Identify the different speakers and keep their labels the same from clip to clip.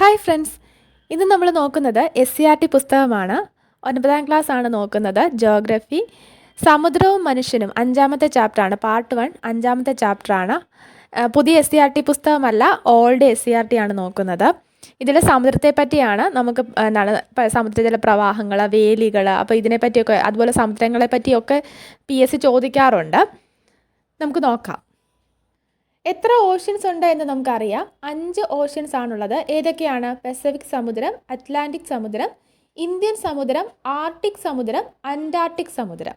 Speaker 1: Hi friends ഇന്ന് നമ്മൾ നോക്കുന്നത് എസ് സി ആർ ടി പുസ്തകമാണ്. ഒൻപതാം ക്ലാസ് ആണ് നോക്കുന്നത്. ജോഗ്രഫി സമുദ്രവും മനുഷ്യനും അഞ്ചാമത്തെ ചാപ്റ്ററാണ് പാർട്ട് വൺ അഞ്ചാമത്തെ ചാപ്റ്ററാണ് പുതിയ എസ് സി ആർ ടി പുസ്തകമല്ല old S C R T ആണ് നോക്കുന്നത്. ഇതിൽ സമുദ്രത്തെ പറ്റിയാണ് നമുക്ക് എന്താണ് സമുദ്രത്തിലെ പ്രവാഹങ്ങൾ വേലികൾ അപ്പോൾ ഇതിനെപ്പറ്റിയൊക്കെ അതുപോലെ സമുദ്രങ്ങളെ പറ്റിയൊക്കെ പി എസ് സി ചോദിക്കാറുണ്ട്. നമുക്ക് നോക്കാം. എത്ര ഓഷ്യൻസ് ഉണ്ട് എന്ന് നമുക്കറിയാം. അഞ്ച് ഓഷ്യൻസ് ആണുള്ളത്. ഏതൊക്കെയാണ്? പസഫിക് സമുദ്രം അറ്റ്ലാന്റിക് സമുദ്രം ഇന്ത്യൻ സമുദ്രം ആർട്ടിക് സമുദ്രം അന്റാർട്ടിക് സമുദ്രം.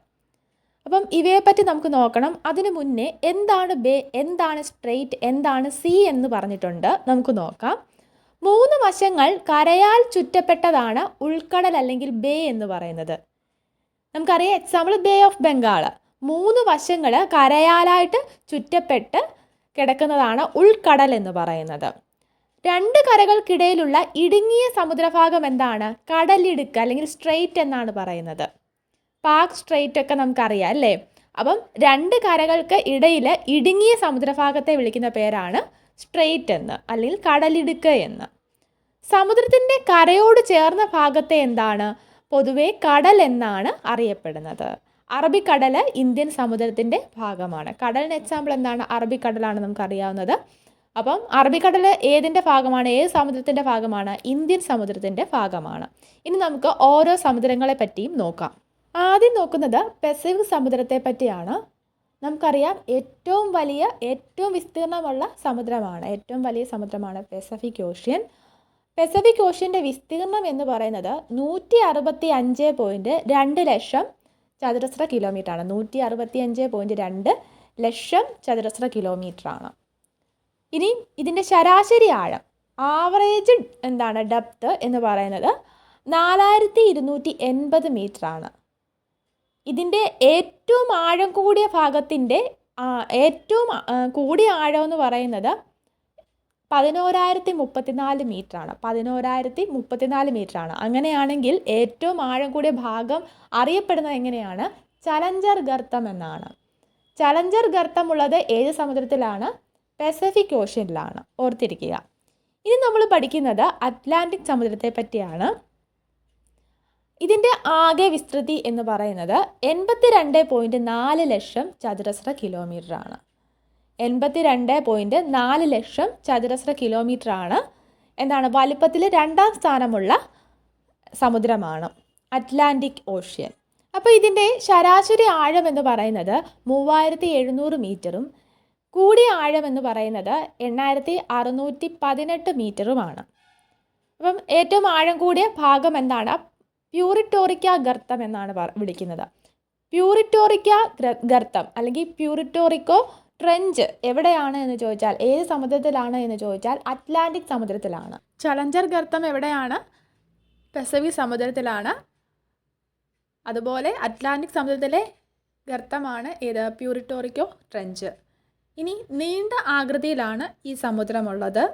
Speaker 1: അപ്പം ഇവയെ പറ്റി നമുക്ക് നോക്കണം. അതിനു മുന്നേ എന്താണ് ബേ എന്താണ് സ്ട്രെയിറ്റ് എന്താണ് സീ എന്ന് പറഞ്ഞിട്ടുണ്ട്. നമുക്ക് നോക്കാം. മൂന്ന് വശങ്ങൾ കരയാൽ ചുറ്റപ്പെട്ടതാണ് ഉൾക്കടൽ അല്ലെങ്കിൽ ബേ എന്ന് പറയുന്നത്. നമുക്കറിയാം എക്സാമ്പിൾ ബേ ഓഫ് ബംഗാൾ മൂന്ന് വശങ്ങൾ കരയാലായിട്ട് ചുറ്റപ്പെട്ട് കിടക്കുന്നതാണ് ഉൾക്കടൽ എന്ന് പറയുന്നത്. രണ്ട് കരകൾക്കിടയിലുള്ള ഇടുങ്ങിയ സമുദ്രഭാഗം എന്താണ്? കടലിടുക്ക് അല്ലെങ്കിൽ സ്ട്രെയിറ്റ് എന്നാണ് പറയുന്നത്. പാക് സ്ട്രെയിറ്റ് ഒക്കെ നമുക്കറിയാം അല്ലേ? അപ്പം രണ്ട് കരകൾക്ക് ഇടയിൽ ഇടുങ്ങിയ സമുദ്രഭാഗത്തെ വിളിക്കുന്ന പേരാണ് സ്ട്രെയിറ്റ് എന്ന് അല്ലെങ്കിൽ കടലിടുക്ക് എന്ന്. സമുദ്രത്തിന്റെ കരയോട് ചേർന്ന ഭാഗത്തെ എന്താണ്? പൊതുവെ കടൽ എന്നാണ് അറിയപ്പെടുന്നത്. അറബിക്കടൽ ഇന്ത്യൻ സമുദ്രത്തിന്റെ ഭാഗമാണ്. കടലിന് എക്സാമ്പിൾ എന്താണ്? അറബിക്കടലാണ് നമുക്കറിയാവുന്നത്. അപ്പം അറബിക്കടൽ ഏതിന്റെ ഭാഗമാണ്? ഏത് സമുദ്രത്തിന്റെ ഭാഗമാണ്? ഇന്ത്യൻ സമുദ്രത്തിന്റെ ഭാഗമാണ്. ഇനി നമുക്ക് ഓരോ സമുദ്രങ്ങളെ പറ്റിയും നോക്കാം. ആദ്യം നോക്കുന്നത് പസഫിക് സമുദ്രത്തെ പറ്റിയാണ്. നമുക്കറിയാം ഏറ്റവും വലിയ ഏറ്റവും വിസ്തീർണമുള്ള സമുദ്രമാണ്. ഏറ്റവും വലിയ സമുദ്രമാണ് പെസഫിക് ഓഷ്യൻ പെസഫിക് ഓഷ്യന്റെ വിസ്തീർണം എന്ന് പറയുന്നത് നൂറ്റി അറുപത്തി അഞ്ച് പോയിന്റ് രണ്ട് ലക്ഷം ചതുരശ്ര കിലോമീറ്ററാണ് നൂറ്റി അറുപത്തി അഞ്ച് പോയിന്റ് രണ്ട് ലക്ഷം ചതുരശ്ര കിലോമീറ്റർ ആണ്. ഇനി ഇതിന്റെ ശരാശരി ആഴം ആവറേജ് എന്താണ് ഡെപ്ത് എന്ന് പറയുന്നത് നാലായിരത്തി ഇരുന്നൂറ്റി എൺപത് മീറ്റർ ആണ്. ഇതിന്റെ ഏറ്റവും ആഴം കൂടിയ ഭാഗത്തിന്റെ ഏറ്റവും കൂടിയ ആഴം എന്ന് പറയുന്നത് പതിനോരായിരത്തി മുപ്പത്തിനാല് മീറ്റർ ആണ് പതിനോരായിരത്തി മുപ്പത്തിനാല് മീറ്റർ ആണ് അങ്ങനെയാണെങ്കിൽ ഏറ്റവും ആഴം കൂടിയ ഭാഗം അറിയപ്പെടുന്നത് എങ്ങനെയാണ്? ചലഞ്ചർ ഗർത്തം എന്നാണ്. ചലഞ്ചർ ഗർത്തമുള്ളത് ഏത് സമുദ്രത്തിലാണ്? പെസഫിക് ഓഷ്യനിലാണ് ഓർത്തിരിക്കുക. ഇനി നമ്മൾ പഠിക്കുന്നത് അറ്റ്ലാന്റിക് സമുദ്രത്തെ പറ്റിയാണ്. ഇതിന്റെ ആകെ വിസ്തൃതി എന്ന് പറയുന്നത് എൺപത്തി രണ്ട് പോയിന്റ് നാല് ലക്ഷം ചതുരശ്ര കിലോമീറ്റർ ആണ്. എൺപത്തി രണ്ട് പോയിന്റ് നാല് ലക്ഷം ചതുരശ്ര കിലോമീറ്റർ ആണ് എന്താണ്? വലിപ്പത്തിൽ രണ്ടാം സ്ഥാനമുള്ള സമുദ്രമാണ്. Atlantic Ocean. അപ്പോൾ ഇതിന്റെ ശരാശരി ആഴം എന്ന് പറയുന്നത് മൂവായിരത്തി എഴുന്നൂറ് മീറ്ററും കൂടിയ ആഴം എന്ന് പറയുന്നത് എണ്ണായിരത്തി അറുന്നൂറ്റി പതിനെട്ട് മീറ്ററുമാണ്. അപ്പം ഏറ്റവും ആഴം കൂടിയ ഭാഗം എന്താണ്? പ്യൂറിറ്റോറിക്ക ഗർത്തം എന്നാണ് വിളിക്കുന്നത്. പ്യൂറിറ്റോറിക്ക ഗർത്തം അല്ലെങ്കിൽ പ്യൂറിറ്റോറിക്കോ ട്രെഞ്ച് എവിടെയാണ് എന്ന് ചോദിച്ചാൽ ഏത് സമുദ്രത്തിലാണ് എന്ന് ചോദിച്ചാൽ അറ്റ്ലാന്റിക് സമുദ്രത്തിലാണ്. ചലഞ്ചർ ഗർത്തം എവിടെയാണ്? പസഫിക് സമുദ്രത്തിലാണ്. അതുപോലെ അറ്റ്ലാന്റിക് സമുദ്രത്തിലെ ഗർത്തമാണ് ഏത്? Puerto Rico trench. ഇനി നീണ്ട ആകൃതിയിലാണ് ഈ സമുദ്രമുള്ളത്.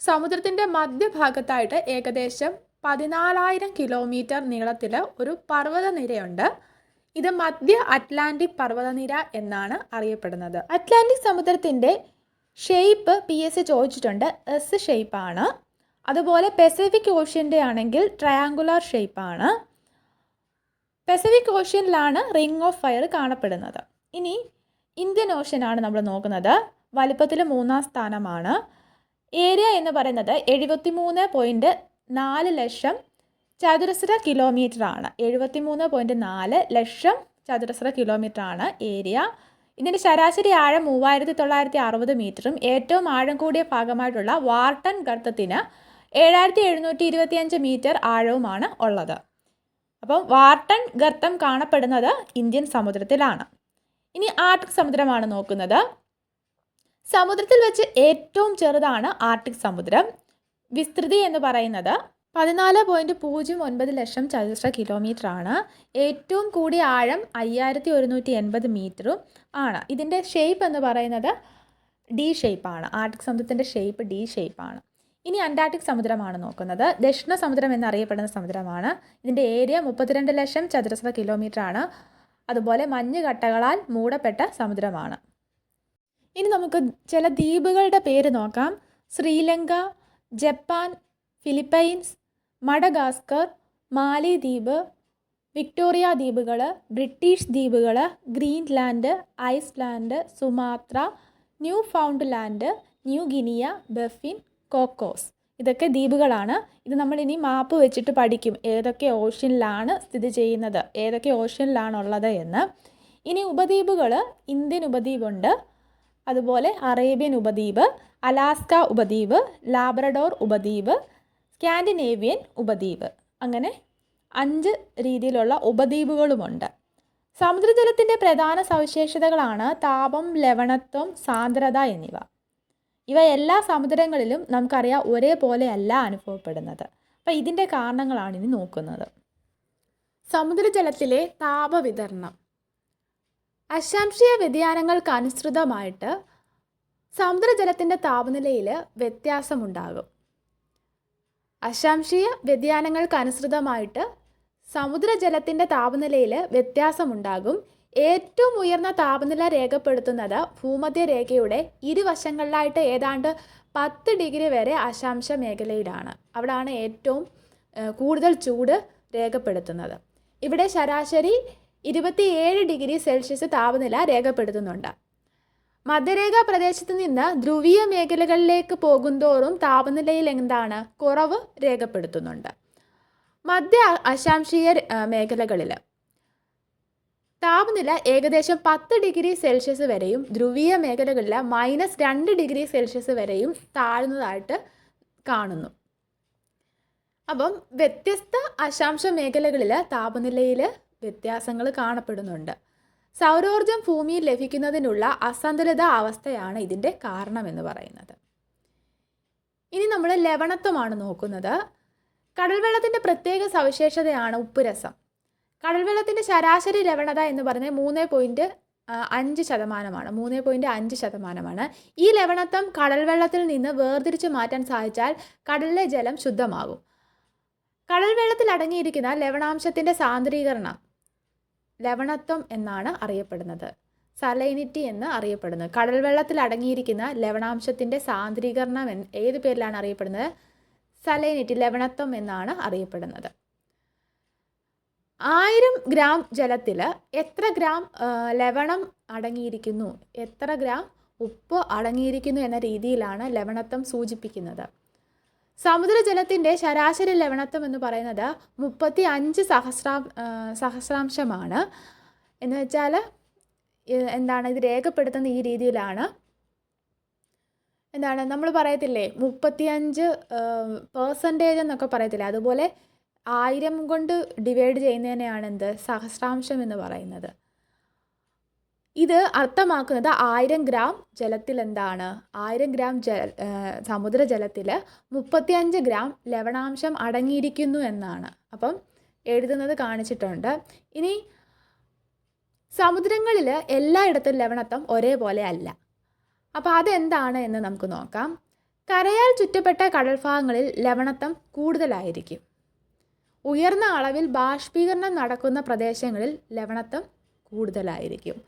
Speaker 1: സമുദ്രത്തിന്റെ മധ്യഭാഗത്തായിട്ട് ഏകദേശം പതിനാലായിരം കിലോമീറ്റർ നീളത്തിൽ ഒരു പർവതനിരയുണ്ട്. ഇത് മധ്യ അറ്റ്ലാന്റിക് പർവതനിര എന്നാണ് അറിയപ്പെടുന്നത്. അറ്റ്ലാന്റിക് സമുദ്രത്തിന്റെ ഷേപ്പ് പി എസ് ചോദിച്ചിട്ടുണ്ട്. എസ് ഷേപ്പാണ് അതുപോലെ പെസഫിക് ഓഷ്യന്റെ ആണെങ്കിൽ ട്രയാങ്കുലർ ഷേപ്പാണ് പെസഫിക് ഓഷ്യനിലാണ് റിംഗ് ഓഫ് ഫയർ കാണപ്പെടുന്നത്. ഇനി ഇന്ത്യൻ ഓഷ്യനാണ് നമ്മൾ നോക്കുന്നത്. വലിപ്പത്തിൽ മൂന്നാം സ്ഥാനമാണ്. ഏരിയ എന്ന് പറയുന്നത് എഴുപത്തി മൂന്ന് പോയിന്റ് നാല് ലക്ഷം ചതുരശ്ര കിലോമീറ്റർ ആണ് എഴുപത്തി മൂന്ന് പോയിന്റ് നാല് ലക്ഷം ചതുരശ്ര കിലോമീറ്റർ ആണ് ഏരിയ. ഇതിന്റെ ശരാശരി ആഴം മൂവായിരത്തി തൊള്ളായിരത്തി അറുപത് മീറ്ററും ഏറ്റവും ആഴം കൂടിയ ഭാഗമായിട്ടുള്ള വാർട്ടൺ ഗർത്തത്തിന് ഏഴായിരത്തി എഴുന്നൂറ്റി ഇരുപത്തിയഞ്ച് മീറ്റർ ആഴവുമാണ് ഉള്ളത്. അപ്പം വാർട്ടൺ ഗർത്തം കാണപ്പെടുന്നത് ഇന്ത്യൻ സമുദ്രത്തിലാണ്. ഇനി ആർട്ടിക് സമുദ്രമാണ് നോക്കുന്നത്. സമുദ്രത്തിൽ വെച്ച് ഏറ്റവും ചെറുതാണ് ആർട്ടിക് സമുദ്രം. വിസ്തൃതി എന്ന് പറയുന്നത് പതിനാല് പോയിന്റ് പൂജ്യം ഒൻപത് ലക്ഷം ചതുരശ്ര കിലോമീറ്റർ ആണ് ഏറ്റവും കൂടിയ ആഴം അയ്യായിരത്തി ഒരുന്നൂറ്റി എൺപത് മീറ്ററും ആണ്. ഇതിന്റെ ഷേപ്പ് എന്ന് പറയുന്നത് ഡി ഷേപ്പാണ് ആർട്ടിക് സമുദ്രത്തിന്റെ ഷേപ്പ് ഡി ഷേപ്പാണ് ഇനി അന്റാർട്ടിക് സമുദ്രമാണ് നോക്കുന്നത്. ദക്ഷിണ സമുദ്രം എന്നറിയപ്പെടുന്ന സമുദ്രമാണ്. ഇതിന്റെ ഏരിയ മുപ്പത്തിരണ്ട് ലക്ഷം ചതുരശ്ര കിലോമീറ്റർ ആണ് അതുപോലെ മഞ്ഞുകട്ടകളാൽ മൂടപ്പെട്ട സമുദ്രമാണ്. ഇനി നമുക്ക് ചില ദ്വീപുകളുടെ പേര് നോക്കാം. ശ്രീലങ്ക ജപ്പാൻ ഫിലിപ്പൈൻസ് മഡഗാസ്കർ മാലിദ്വീപ് വിക്ടോറിയ ദ്വീപുകൾ ബ്രിട്ടീഷ് ദ്വീപുകൾ Greenland Iceland Sumatra Newfoundland New Guinea Baffin Cocos. ഇതൊക്കെ ദ്വീപുകളാണ്. ഇത് നമ്മൾ ഇനി മാപ്പ് വെച്ചിട്ട് പഠിക്കും. ഏതൊക്കെ ഓഷ്യനിലാണ് സ്ഥിതി ചെയ്യുന്നത്? ഏതൊക്കെ ഓഷ്യനിലാണുള്ളത് എന്ന്. ഇനി ഉപദ്വീപുകൾ ഇന്ത്യൻ ഉപദ്വീപുണ്ട്. അതുപോലെ അറേബ്യൻ ഉപദ്വീപ് അലാസ്ക ഉപദ്വീപ് ലാബ്രഡോർ ഉപദ്വീപ് സ്കാൻഡിനേവിയൻ ഉപദ്വീപ്. അങ്ങനെ അഞ്ച് രീതിയിലുള്ള ഉപദ്വീപുകളുമുണ്ട്. സമുദ്രജലത്തിന്റെ പ്രധാന സവിശേഷതകളാണ് താപം ലവണത്വം സാന്ദ്രത എന്നിവ. ഇവ എല്ലാ സമുദ്രങ്ങളിലും നമുക്കറിയാം ഒരേപോലെയല്ല അനുഭവപ്പെടുന്നത്. അപ്പം ഇതിന്റെ കാരണങ്ങളാണ് ഇനി നോക്കുന്നത്. സമുദ്രജലത്തിലെ താപവിതരണം. അശാംശീയ വ്യതിയാനങ്ങൾക്കനുസൃതമായിട്ട് സമുദ്രജലത്തിന്റെ താപനിലയിൽ വ്യത്യാസമുണ്ടാകും. അശാംശീയ വ്യതിയാനങ്ങൾക്ക് അനുസൃതമായിട്ട് സമുദ്രജലത്തിന്റെ താപനിലയിൽ വ്യത്യാസമുണ്ടാകും. ഏറ്റവും ഉയർന്ന താപനില രേഖപ്പെടുത്തുന്നത് ഭൂമധ്യരേഖയുടെ ഇരുവശങ്ങളിലായിട്ട് ഏതാണ്ട് പത്ത് ഡിഗ്രി വരെ അശാംശ മേഖലയിലാണ്. അവിടാണ് ഏറ്റവും കൂടുതൽ ചൂട് രേഖപ്പെടുത്തുന്നത്. ഇവിടെ ശരാശരി ഇരുപത്തിയേഴ് ഡിഗ്രി സെൽഷ്യസ് താപനില രേഖപ്പെടുത്തുന്നുണ്ട്. മധ്യരേഖാ പ്രദേശത്ത് നിന്ന് ധ്രുവീയ മേഖലകളിലേക്ക് പോകുന്തോറും താപനിലയിൽ എന്താണ് കുറവ് രേഖപ്പെടുത്തുന്നുണ്ട്. മധ്യ അശാംശീയ മേഖലകളിൽ താപനില ഏകദേശം പത്ത് ഡിഗ്രി സെൽഷ്യസ് വരെയും ധ്രുവീയ മേഖലകളിൽ മൈനസ് രണ്ട് ഡിഗ്രി സെൽഷ്യസ് വരെയും താഴ്ന്നതായിട്ട് കാണുന്നു. അപ്പം വ്യത്യസ്ത അശാംശ മേഖലകളിൽ താപനിലയിൽ വ്യത്യാസങ്ങൾ കാണപ്പെടുന്നുണ്ട്. സൗരോർജം ഭൂമിയിൽ ലഭിക്കുന്നതിനുള്ള അസന്തുലിത അവസ്ഥയാണ് ഇതിന്റെ കാരണമെന്ന് പറയുന്നത്. ഇനി നമ്മൾ ലവണത്വമാണ് നോക്കുന്നത്. കടൽവെള്ളത്തിന്റെ പ്രത്യേക സവിശേഷതയാണ് ഉപ്പുരസം. കടൽവെള്ളത്തിന്റെ ശരാശരി ലവണത എന്ന് പറഞ്ഞാൽ മൂന്ന് പോയിന്റ് അഞ്ച് ശതമാനമാണ്. മൂന്ന് പോയിന്റ് അഞ്ച് ശതമാനമാണ്. ഈ ലവണത്വം കടൽവെള്ളത്തിൽ നിന്ന് വേർതിരിച്ച് മാറ്റാൻ സാധിച്ചാൽ കടലിലെ ജലം ശുദ്ധമാകും. കടൽവെള്ളത്തിൽ അടങ്ങിയിരിക്കുന്ന ലവണാംശത്തിന്റെ സാന്ദ്രീകരണം ലവണത്വം എന്നാണ് അറിയപ്പെടുന്നത്. സലൈനിറ്റി എന്ന് അറിയപ്പെടുന്നത് കടൽവെള്ളത്തിൽ അടങ്ങിയിരിക്കുന്ന ലവണാംശത്തിന്റെ സാന്ദ്രീകരണം എന്ന് ഏത് പേരിലാണ് അറിയപ്പെടുന്നത്? സലൈനിറ്റി ലവണത്വം എന്നാണ് അറിയപ്പെടുന്നത്. ആയിരം ഗ്രാം ജലത്തിൽ എത്ര ഗ്രാം ലവണം അടങ്ങിയിരിക്കുന്നു? എത്ര ഗ്രാം ഉപ്പ് അടങ്ങിയിരിക്കുന്നു എന്ന രീതിയിലാണ് ലവണത്വം സൂചിപ്പിക്കുന്നത്. സമുദ്രജലത്തിന്റെ ശരാശരി ലവണത്വം എന്ന് പറയുന്നത് മുപ്പത്തി അഞ്ച് സഹസ്രാ സഹസ്രാംശമാണ്. എന്ന് വെച്ചാൽ എന്താണ് ഇത് രേഖപ്പെടുത്തുന്ന ഈ രീതിയിലാണ്. എന്താണ് നമ്മൾ പറയത്തില്ലേ? മുപ്പത്തിയഞ്ച് പേഴ്സന്റേജ് എന്നൊക്കെ പറയത്തില്ലേ? അതുപോലെ ആയിരം കൊണ്ട് ഡിവൈഡ് ചെയ്യുന്നതിനെയാണ് എന്ത്? സഹസ്രാംശം എന്ന് പറയുന്നത്. ഇത് അർത്ഥമാക്കുന്നത് ആയിരം ഗ്രാം ജലത്തിൽ എന്താണ്? ആയിരം ഗ്രാം ജല മുപ്പത്തി മുപ്പത്തിയഞ്ച് ഗ്രാം ലവണാംശം അടങ്ങിയിരിക്കുന്നു എന്നാണ്. അപ്പം എഴുതുന്നത് കാണിച്ചിട്ടുണ്ട്. ഇനി സമുദ്രങ്ങളിൽ എല്ലായിടത്തും ലവണത്വം ഒരേപോലെ അല്ല. അപ്പോൾ അതെന്താണ് എന്ന് നമുക്ക് നോക്കാം. കരയാൽ ചുറ്റപ്പെട്ട കടൽഭാഗങ്ങളിൽ ലവണത്വം കൂടുതലായിരിക്കും. ഉയർന്ന അളവിൽ ബാഷ്പീകരണം നടക്കുന്ന പ്രദേശങ്ങളിൽ ലവണത്വം കൂടുതലായിരിക്കും.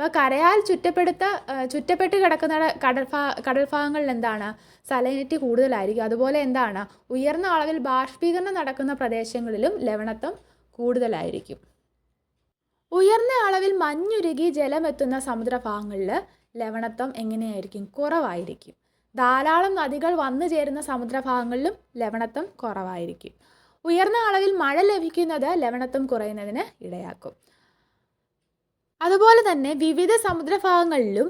Speaker 1: അപ്പോൾ കരയാൽ ചുറ്റപ്പെടുത്ത ചുറ്റപ്പെട്ട് കിടക്കുന്ന കടൽഭാ കടൽഭാഗങ്ങളിൽ എന്താണ്? സലൈനിറ്റി കൂടുതലായിരിക്കും. അതുപോലെ എന്താണ്? ഉയർന്ന അളവിൽ ബാഷ്പീകരണം നടക്കുന്ന പ്രദേശങ്ങളിലും ലവണത്വം കൂടുതലായിരിക്കും. ഉയർന്ന അളവിൽ മഞ്ഞുരുകി ജലമെത്തുന്ന സമുദ്രഭാഗങ്ങളിൽ ലവണത്വം എങ്ങനെയായിരിക്കും? കുറവായിരിക്കും. ധാരാളം നദികൾ വന്നു ചേരുന്ന സമുദ്രഭാഗങ്ങളിലും ലവണത്വം കുറവായിരിക്കും. ഉയർന്ന അളവിൽ മഴ ലഭിക്കുന്നത് ലവണത്വം കുറയുന്നതിന് ഇടയാക്കും. അതുപോലെ തന്നെ വിവിധ സമുദ്രഭാഗങ്ങളിലും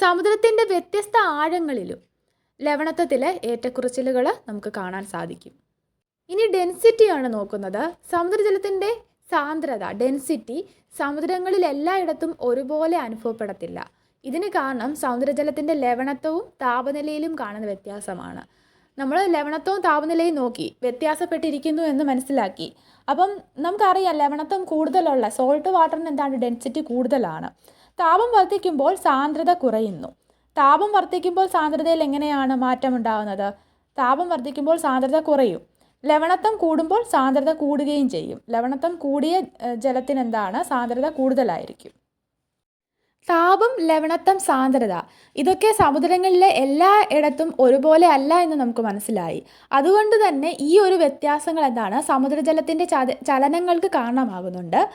Speaker 1: സമുദ്രത്തിന്റെ വ്യത്യസ്ത ആഴങ്ങളിലും ലവണത്വത്തിലെ ഏറ്റക്കുറച്ചിലുകൾ നമുക്ക് കാണാൻ സാധിക്കും. ഇനി ഡെൻസിറ്റിയാണ് നോക്കുന്നത്. സമുദ്രജലത്തിന്റെ സാന്ദ്രത ഡെൻസിറ്റി സമുദ്രങ്ങളിൽ എല്ലായിടത്തും ഒരുപോലെ അനുഭവപ്പെടത്തില്ല. ഇതിന് കാരണം സമുദ്രജലത്തിന്റെ ലവണത്വവും താപനിലയിലും കാണുന്ന വ്യത്യാസമാണ്. നമ്മൾ ലവണത്വവും താപനിലയും നോക്കി വ്യത്യാസപ്പെട്ടിരിക്കുന്നു എന്ന് മനസ്സിലാക്കി. അപ്പം നമുക്കറിയാം ലവണത്വം കൂടുതലുള്ള സോൾട്ട് വാട്ടറിന് എന്താണ് ഡെൻസിറ്റി കൂടുതലാണ്. താപം വർദ്ധിക്കുമ്പോൾ സാന്ദ്രത കുറയുന്നു. താപം വർദ്ധിക്കുമ്പോൾ സാന്ദ്രതയിൽ എങ്ങനെയാണ് മാറ്റം ഉണ്ടാകുന്നത് താപം വർദ്ധിക്കുമ്പോൾ സാന്ദ്രത കുറയും. ലവണത്വം കൂടുമ്പോൾ സാന്ദ്രത കൂടുകയും ചെയ്യും. ലവണത്വം കൂടിയ ജലത്തിനെന്താണ്? സാന്ദ്രത കൂടുതലായിരിക്കും. താപം ലവണത്വം സാന്ദ്രത. ഇതൊക്കെ സമുദ്രങ്ങളിലെ എല്ലാ ഇടത്തും ഒരുപോലെ അല്ല എന്ന് നമുക്ക് മനസ്സിലായി. അതുകൊണ്ട് തന്നെ ഈ ഒരു വ്യത്യാസങ്ങൾ എന്താണ്? സമുദ്രജലത്തിന്റെ ചലനങ്ങൾക്ക് കാരണമാകുന്നുണ്ട്.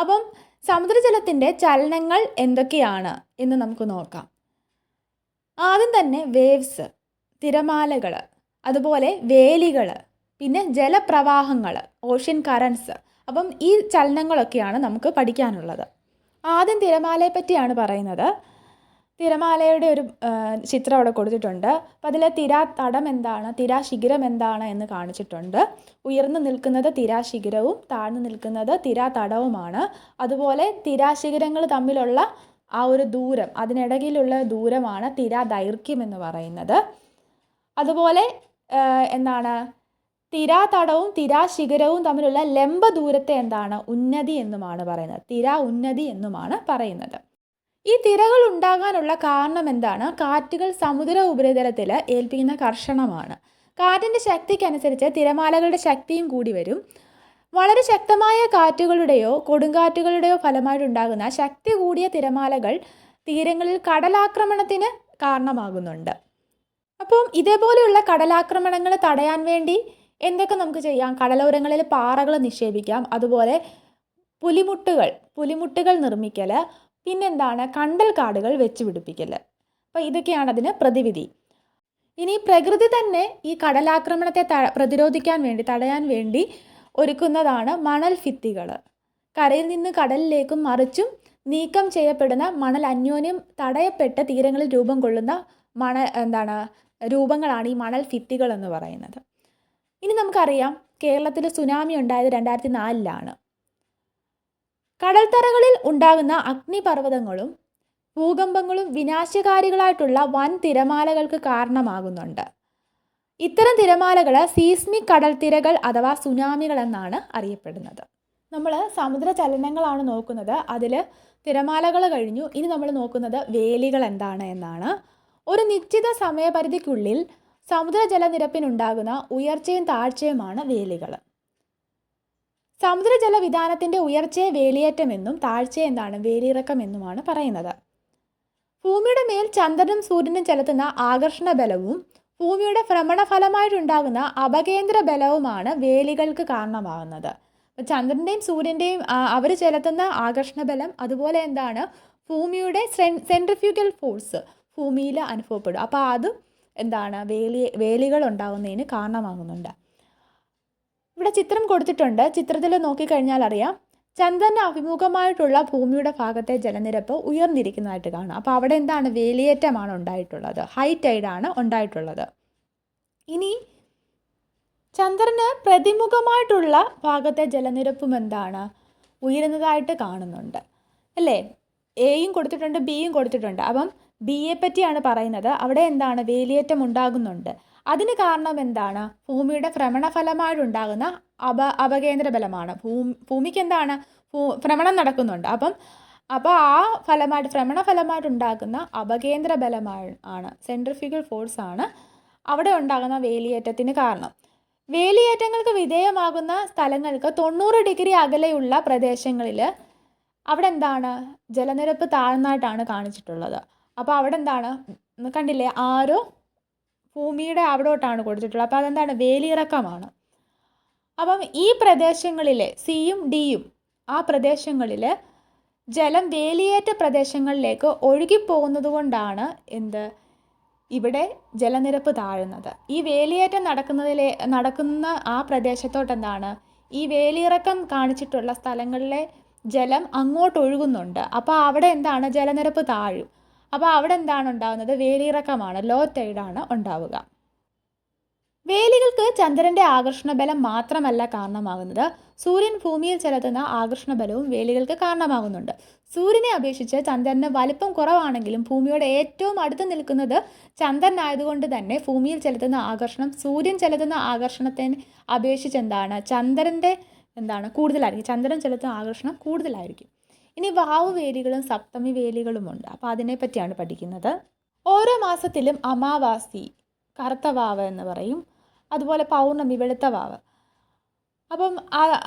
Speaker 1: അപ്പം സമുദ്രജലത്തിന്റെ ചലനങ്ങൾ എന്തൊക്കെയാണ് എന്ന് നമുക്ക് നോക്കാം. ആദ്യം തന്നെ വേവ്സ് തിരമാലകൾ അതുപോലെ വേലികൾ പിന്നെ ജലപ്രവാഹങ്ങൾ ഓഷ്യൻ കറൻസ്. അപ്പം ഈ ചലനങ്ങളൊക്കെയാണ് നമുക്ക് പഠിക്കാനുള്ളത്. ആദ്യം തിരമാലയെ പറ്റിയാണ് പറയുന്നത്. തിരമാലയുടെ ഒരു ചിത്രം അവിടെ കൊടുത്തിട്ടുണ്ട്. അപ്പം അതിലെ തിരാ തടം എന്താണ് തിരാ ശിഖരം എന്താണ് എന്ന് കാണിച്ചിട്ടുണ്ട്. ഉയർന്നു നിൽക്കുന്നത് തിരാ ശിഖരവും താഴ്ന്നു നിൽക്കുന്നത് തിരാ തടവുമാണ്. അതുപോലെ തിരാശിഖിരങ്ങൾ തമ്മിലുള്ള ആ ഒരു ദൂരം അതിനിടയിലുള്ള ദൂരമാണ് തിരാ ദൈർഘ്യം എന്ന് പറയുന്നത്. അതുപോലെ എന്താണ് തിരാ തടവും തിരാ ശിഖരവും തമ്മിലുള്ള ലംബ ദൂരത്തെ എന്താണ്? ഉന്നതി എന്നുമാണ് പറയുന്നത്. തിരാ ഉന്നതി എന്നുമാണ് പറയുന്നത്. ഈ തിരകൾ ഉണ്ടാകാനുള്ള കാരണം എന്താണ്? കാറ്റുകൾ സമുദ്ര ഉപരിതലത്തിൽ ഏൽപ്പിക്കുന്ന കർഷണമാണ് കാറ്റിന്റെ ശക്തിക്കനുസരിച്ച് തിരമാലകളുടെ ശക്തിയും കൂടി വരും. വളരെ ശക്തമായ കാറ്റുകളുടെയോ കൊടുങ്കാറ്റുകളുടെയോ ഫലമായിട്ടുണ്ടാകുന്ന ശക്തി കൂടിയ തിരമാലകൾ തീരങ്ങളിൽ കടലാക്രമണത്തിന് കാരണമാകുന്നുണ്ട്. അപ്പം ഇതേപോലെയുള്ള കടലാക്രമണങ്ങൾ തടയാൻ വേണ്ടി എന്തൊക്കെ നമുക്ക് ചെയ്യാം? കടലോരങ്ങളിൽ പാറകൾ നിക്ഷേപിക്കാം. അതുപോലെ പുലിമുട്ടുകൾ പുലിമുട്ടുകൾ നിർമ്മിക്കൽ പിന്നെന്താണ്? കണ്ടൽ കാടുകൾ വെച്ച് പിടിപ്പിക്കൽ അപ്പോൾ ഇതൊക്കെയാണ് അതിന് പ്രതിവിധി. ഇനി പ്രകൃതി തന്നെ ഈ കടലാക്രമണത്തെ പ്രതിരോധിക്കാൻ വേണ്ടി തടയാൻ വേണ്ടി ഒരുക്കുന്നതാണ് മണൽ ഭിത്തികൾ കരയിൽ നിന്ന് കടലിലേക്കും മറിച്ചും നീക്കം ചെയ്യപ്പെടുന്ന മണൽ അന്യോന്യം തടയപ്പെട്ട തീരങ്ങളിൽ രൂപം കൊള്ളുന്ന മണ എന്താണ്? രൂപങ്ങളാണ് ഈ മണൽ ഭിത്തികൾ എന്ന് പറയുന്നത്. ഇനി നമുക്കറിയാം കേരളത്തിൽ സുനാമി ഉണ്ടായത് രണ്ടായിരത്തി നാലിലാണ് കടൽത്തറകളിൽ ഉണ്ടാകുന്ന അഗ്നിപർവതങ്ങളും ഭൂകമ്പങ്ങളും വിനാശകാരികളായിട്ടുള്ള വൻ തിരമാലകൾക്ക് കാരണമാകുന്നുണ്ട്. ഇത്തരം തിരമാലകൾ സീസ്മിക് കടൽത്തിരകൾ അഥവാ സുനാമികൾ എന്നാണ് അറിയപ്പെടുന്നത്. നമ്മൾ സമുദ്ര ചലനങ്ങളാണ് നോക്കുന്നത്. അതിൽ തിരമാലകൾ കഴിഞ്ഞു. ഇനി നമ്മൾ നോക്കുന്നത് വേലികൾ എന്താണ് എന്നാണ്. ഒരു നിശ്ചിത സമയപരിധിക്കുള്ളിൽ സമുദ്ര ജലനിരപ്പിനുണ്ടാകുന്ന ഉയർച്ചയും താഴ്ചയുമാണ് വേലികൾ. സമുദ്രജല വിധാനത്തിന്റെ ഉയർച്ചയെ വേലിയേറ്റമെന്നും താഴ്ചയെ എന്താണ് വേലിയിറക്കം എന്നുമാണ് പറയുന്നത്. ഭൂമിയുടെ മേൽ ചന്ദ്രനും സൂര്യനും ചെലുത്തുന്ന ആകർഷണ ബലവും ഭൂമിയുടെ ഭ്രമണഫലമായിട്ടുണ്ടാകുന്ന അപകേന്ദ്ര ബലവുമാണ് വേലികൾക്ക് കാരണമാകുന്നത്. ചന്ദ്രന്റെയും സൂര്യന്റെയും അവർ ചെലുത്തുന്ന ആകർഷണ ബലം അതുപോലെ എന്താണ്? ഭൂമിയുടെ സെൻട്രിഫ്യൂഗൽ ഫോഴ്സ് ഭൂമിയിൽ അനുഭവപ്പെടും. അപ്പോൾ അതും എന്താണ് വേലി വേലികൾ ഉണ്ടാകുന്നതിന് കാരണമാകുന്നുണ്ട്. ഇവിടെ ചിത്രം കൊടുത്തിട്ടുണ്ട്. ചിത്രത്തിൽ നോക്കിക്കഴിഞ്ഞാൽ അറിയാം ചന്ദ്രന് അഭിമുഖമായിട്ടുള്ള ഭൂമിയുടെ ഭാഗത്തെ ജലനിരപ്പ് ഉയർന്നിരിക്കുന്നതായിട്ട് കാണാം. അപ്പോൾ അവിടെ എന്താണ് വേലിയേറ്റമാണ് ഉണ്ടായിട്ടുള്ളത് ഹൈ ടൈഡാണ് ഉണ്ടായിട്ടുള്ളത്. ഇനി ചന്ദ്രന് പ്രതിമുഖമായിട്ടുള്ള ഭാഗത്തെ ജലനിരപ്പും എന്താണ്? ഉയരുന്നതായിട്ട് കാണുന്നുണ്ട്. അല്ലേ? എയും കൊടുത്തിട്ടുണ്ട് ബിയും കൊടുത്തിട്ടുണ്ട്. അപ്പം ബിയെ പറ്റിയാണ് പറയുന്നത്. അവിടെ എന്താണ്? വേലിയേറ്റം ഉണ്ടാകുന്നുണ്ട്. അതിന് കാരണം എന്താണ്? ഭൂമിയുടെ ഭ്രമണഫലമായിട്ടുണ്ടാകുന്ന അപ അപകേന്ദ്ര ബലമാണ് ഭൂമി ഭൂമിക്ക് എന്താണ്? ഭൂ ഭ്രമണം നടക്കുന്നുണ്ട്. അപ്പം അപ്പോൾ ആ ഫലമായിട്ട് ഭ്രമണ ഫലമായിട്ടുണ്ടാകുന്ന അപകേന്ദ്ര ബലമാണ് ആണ് സെൻട്രിഫ്യൂഗൽ ഫോഴ്സ് ആണ് അവിടെ ഉണ്ടാകുന്ന വേലിയേറ്റത്തിന് കാരണം. വേലിയേറ്റങ്ങൾക്ക് വിധേയമാകുന്ന സ്ഥലങ്ങൾക്ക് തൊണ്ണൂറ് ഡിഗ്രി അകലെയുള്ള പ്രദേശങ്ങളിൽ അവിടെ എന്താണ്? ജലനിരപ്പ് താഴ്ന്നതായിട്ടാണ് കാണിച്ചിട്ടുള്ളത്. അപ്പോൾ അവിടെ എന്താണ് കണ്ടില്ലേ? ആരോ ഭൂമിയുടെ അവിടോട്ടാണ് കൊടുത്തിട്ടുള്ളത്. അപ്പോൾ അതെന്താണ്? വേലിയിറക്കമാണ്. അപ്പം ഈ പ്രദേശങ്ങളിലെ സിയും ഡിയും ആ പ്രദേശങ്ങളിൽ ജലം വേലിയേറ്റ പ്രദേശങ്ങളിലേക്ക് ഒഴുകിപ്പോകുന്നത് കൊണ്ടാണ് എന്ത്? ഇവിടെ ജലനിരപ്പ് താഴുന്നത്. ഈ വേലിയേറ്റം നടക്കുന്നതിലെ നടക്കുന്ന ആ പ്രദേശത്തോട്ട് എന്താണ് ഈ വേലിയിറക്കം കാണിച്ചിട്ടുള്ള സ്ഥലങ്ങളിലെ ജലം അങ്ങോട്ട് ഒഴുകുന്നുണ്ട് അപ്പോൾ അവിടെ എന്താണ്? ജലനിരപ്പ് താഴും. അപ്പോൾ അവിടെ എന്താണ് ഉണ്ടാകുന്നത് വേലിയിറക്കമാണ് ലോ ടൈഡാണ് ഉണ്ടാവുക. വേലികൾക്ക് ചന്ദ്രന്റെ ആകർഷണബലം മാത്രമല്ല കാരണമാകുന്നത്. സൂര്യൻ ഭൂമിയിൽ ചെലുത്തുന്ന ആകർഷണബലവും വേലികൾക്ക് കാരണമാകുന്നുണ്ട്. സൂര്യനെ അപേക്ഷിച്ച് ചന്ദ്രന് വലിപ്പം കുറവാണെങ്കിലും ഭൂമിയോട് ഏറ്റവും അടുത്ത് നിൽക്കുന്നത് ചന്ദ്രനായതുകൊണ്ട് തന്നെ ഭൂമിയിൽ ചെലുത്തുന്ന ആകർഷണം സൂര്യൻ ചെലുത്തുന്ന ആകർഷണത്തിന് അപേക്ഷിച്ച് എന്താണ്? ചന്ദ്രന്റെ എന്താണ്? കൂടുതലായിരിക്കും. ചന്ദ്രൻ ചെലുത്തുന്ന ആകർഷണം കൂടുതലായിരിക്കും. ഇനി വാവ് വേലികളും സപ്തമി വേലികളുമുണ്ട് അപ്പോൾ അതിനെപ്പറ്റിയാണ് പഠിക്കുന്നത്. ഓരോ മാസത്തിലും അമാവാസി കറുത്ത വാവ് എന്ന് പറയും. അതുപോലെ പൗർണമി വെളുത്ത വാവ്. അപ്പം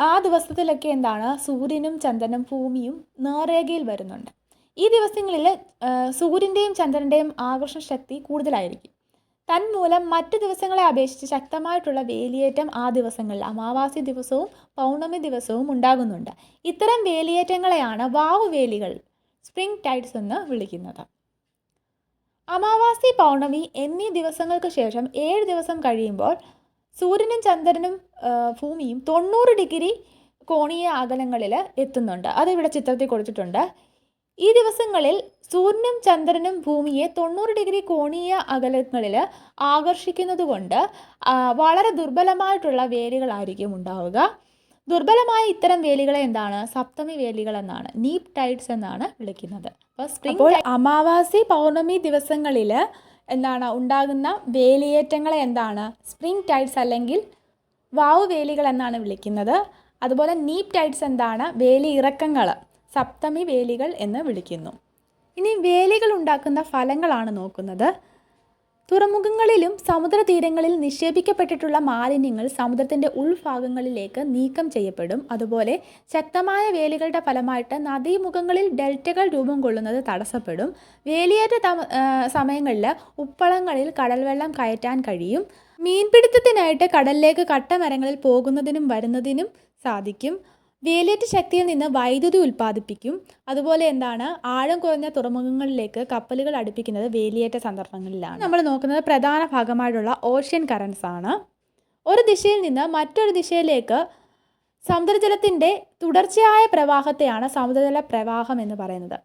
Speaker 1: ആ ദിവസത്തിലൊക്കെ എന്താണ്? സൂര്യനും ചന്ദ്രനും ഭൂമിയും നേർരേഖയിൽ വരുന്നുണ്ട്. ഈ ദിവസങ്ങളിൽ സൂര്യന്റെയും ചന്ദ്രന്റെയും ആകർഷണ ശക്തി കൂടുതലായിരിക്കും. തന്മൂലം മറ്റ് ദിവസങ്ങളെ അപേക്ഷിച്ച് ശക്തമായിട്ടുള്ള വേലിയേറ്റം ആ ദിവസങ്ങളിൽ അമാവാസി ദിവസവും പൗർണമി ദിവസവും ഉണ്ടാകുന്നുണ്ട്. ഇത്തരം വേലിയേറ്റങ്ങളെയാണ് വാവുവേലികൾ സ്പ്രിംഗ് ടൈഡ്സ് എന്ന് വിളിക്കുന്നത്. അമാവാസി പൗർണമി എന്നീ ദിവസങ്ങൾക്ക് ശേഷം ഏഴ് ദിവസം കഴിയുമ്പോൾ സൂര്യനും ചന്ദ്രനും ഭൂമിയും തൊണ്ണൂറ് ഡിഗ്രി കോണീയ അകലങ്ങളിൽ എത്തുന്നുണ്ട്. അത് ഇവിടെ ചിത്രത്തിൽ കൊടുത്തിട്ടുണ്ട്. ഈ ദിവസങ്ങളിൽ സൂര്യനും ചന്ദ്രനും ഭൂമിയെ തൊണ്ണൂറ് ഡിഗ്രി കോണീയ അകലങ്ങളിൽ ആകർഷിക്കുന്നതുകൊണ്ട് വളരെ ദുർബലമായിട്ടുള്ള വേലികളായിരിക്കും ഉണ്ടാവുക. ദുർബലമായ ഇത്തരം വേലികളെ എന്താണ്? സപ്തമി വേലികൾ എന്നാണ് നീപ് ടൈഡ്സ് എന്നാണ് വിളിക്കുന്നത്. അപ്പോൾ സ്പ്രിംഗ് അമാവാസി പൗർണമി ദിവസങ്ങളിൽ എന്താണ് ഉണ്ടാകുന്ന വേലിയേറ്റങ്ങളെ എന്താണ്? സ്പ്രിംഗ് ടൈഡ്സ് അല്ലെങ്കിൽ വാവ് വേലികൾ എന്നാണ് വിളിക്കുന്നത്. അതുപോലെ നീപ് ടൈഡ്സ് എന്താണ്? വേലി ഇറക്കങ്ങൾ സപ്തമി വേലികൾ എന്ന് വിളിക്കുന്നു. ഇനി വേലികൾ ഉണ്ടാക്കുന്ന ഫലങ്ങളാണ് നോക്കുന്നത്. തുറമുഖങ്ങളിലും സമുദ്രതീരങ്ങളിൽ നിക്ഷേപിക്കപ്പെട്ടിട്ടുള്ള മാലിന്യങ്ങൾ സമുദ്രത്തിന്റെ ഉൾഭാഗങ്ങളിലേക്ക് നീക്കം ചെയ്യപ്പെടും. അതുപോലെ ശക്തമായ വേലികളുടെ ഫലമായിട്ട് നദീമുഖങ്ങളിൽ ഡെൽറ്റകൾ രൂപം കൊള്ളുന്നത് തടസ്സപ്പെടും. വേലിയേറ്റ സമയങ്ങളിൽ ഉപ്പളങ്ങളിൽ കടൽവെള്ളം കയറ്റാൻ കഴിയും. മീൻപിടുത്തത്തിനായിട്ട് കടലിലേക്ക് കട്ടമരങ്ങളിൽ പോകുന്നതിനും വരുന്നതിനും സാധിക്കും. വേലിയേറ്റ ശക്തിയിൽ നിന്ന് വൈദ്യുതി ഉൽപ്പാദിപ്പിക്കും. അതുപോലെ എന്താണ്? ആഴം കുറഞ്ഞ തുറമുഖങ്ങളിലേക്ക് കപ്പലുകൾ അടുപ്പിക്കുന്നത് വേലിയേറ്റ സന്ദർഭങ്ങളിലാണ്. നമ്മൾ നോക്കുന്നത് പ്രധാന ഭാഗമായിട്ടുള്ള ഓഷ്യൻ കറൻസ് ആണ്. ഒരു ദിശയിൽ നിന്ന് മറ്റൊരു ദിശയിലേക്ക് സമുദ്രജലത്തിന്റെ തുടർച്ചയായ പ്രവാഹത്തെയാണ് സമുദ്രജല പ്രവാഹം എന്ന് പറയുന്നത്.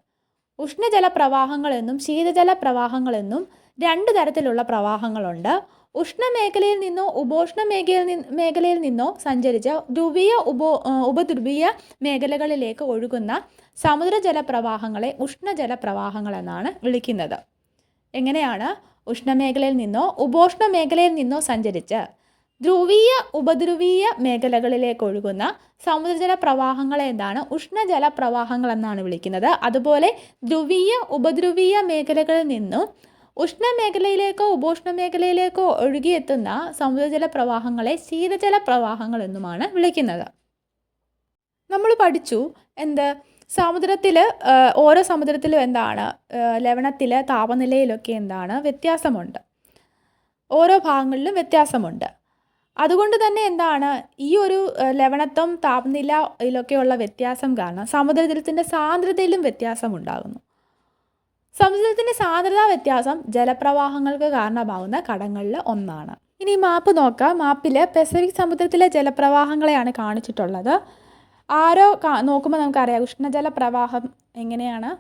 Speaker 1: ഉഷ്ണജല പ്രവാഹങ്ങളെന്നും ശീതജല പ്രവാഹങ്ങളെന്നും രണ്ട് തരത്തിലുള്ള പ്രവാഹങ്ങളുണ്ട്. ഉഷ്ണമേഖലയിൽ നിന്നോ ഉപോഷ്ണ മേഖലയിൽ നിന്ന് മേഖലയിൽ നിന്നോ സഞ്ചരിച്ച ധ്രുവീയ ഉപോ ഉപധ്രുവീയ മേഖലകളിലേക്ക് ഒഴുകുന്ന സമുദ്രജല പ്രവാഹങ്ങളെ ഉഷ്ണജല പ്രവാഹങ്ങൾ എന്നാണ് വിളിക്കുന്നത്. എങ്ങനെയാണ് ഉഷ്ണമേഖലയിൽ നിന്നോ ഉപോഷ്ണ മേഖലയിൽ നിന്നോ സഞ്ചരിച്ച് ധ്രുവീയ ഉപധ്രുവീയ മേഖലകളിലേക്ക് ഒഴുകുന്ന സമുദ്രജല പ്രവാഹങ്ങളെ എന്താണ് ഉഷ്ണജല പ്രവാഹങ്ങൾ എന്നാണ് വിളിക്കുന്നത്. അതുപോലെ ധ്രുവീയ ഉപധ്രുവീയ മേഖലകളിൽ നിന്നും ഉഷ്ണമേഖലയിലേക്കോ ഉപോഷ്ണ മേഖലയിലേക്കോ ഒഴുകിയെത്തുന്ന സമുദ്രജല പ്രവാഹങ്ങളെ ശീതജല പ്രവാഹങ്ങൾ എന്നുമാണ് വിളിക്കുന്നത്. നമ്മൾ പഠിച്ചു എന്ത് സമുദ്രത്തിൽ ഓരോ സമുദ്രത്തിലും എന്താണ് ലവണത്തിൽ താപനിലയിലൊക്കെ എന്താണ് വ്യത്യാസമുണ്ട്. ഓരോ ഭാഗങ്ങളിലും വ്യത്യാസമുണ്ട്. അതുകൊണ്ട് തന്നെ എന്താണ് ഈ ഒരു ലവണത്വം ലവണത്വം താപനിലയിലൊക്കെയുള്ള വ്യത്യാസം കാരണം സമുദ്രജലത്തിന്റെ സാന്ദ്രതയിലും വ്യത്യാസമുണ്ടാകുന്നു. സമുദ്രത്തിന്റെ സാന്ദ്രതാ വ്യത്യാസം ജലപ്രവാഹങ്ങൾക്ക് കാരണമാകുന്ന ഘടകങ്ങളിൽ ഒന്നാണ്. ഇനി മാപ്പ് നോക്കാം. മാപ്പിൽ പസഫിക് സമുദ്രത്തിലെ ജലപ്രവാഹങ്ങളെയാണ് കാണിച്ചിട്ടുള്ളത്. ആരോ നോക്കുമ്പോൾ നമുക്കറിയാം. ഉഷ്ണജല പ്രവാഹം എങ്ങനെയാണ്?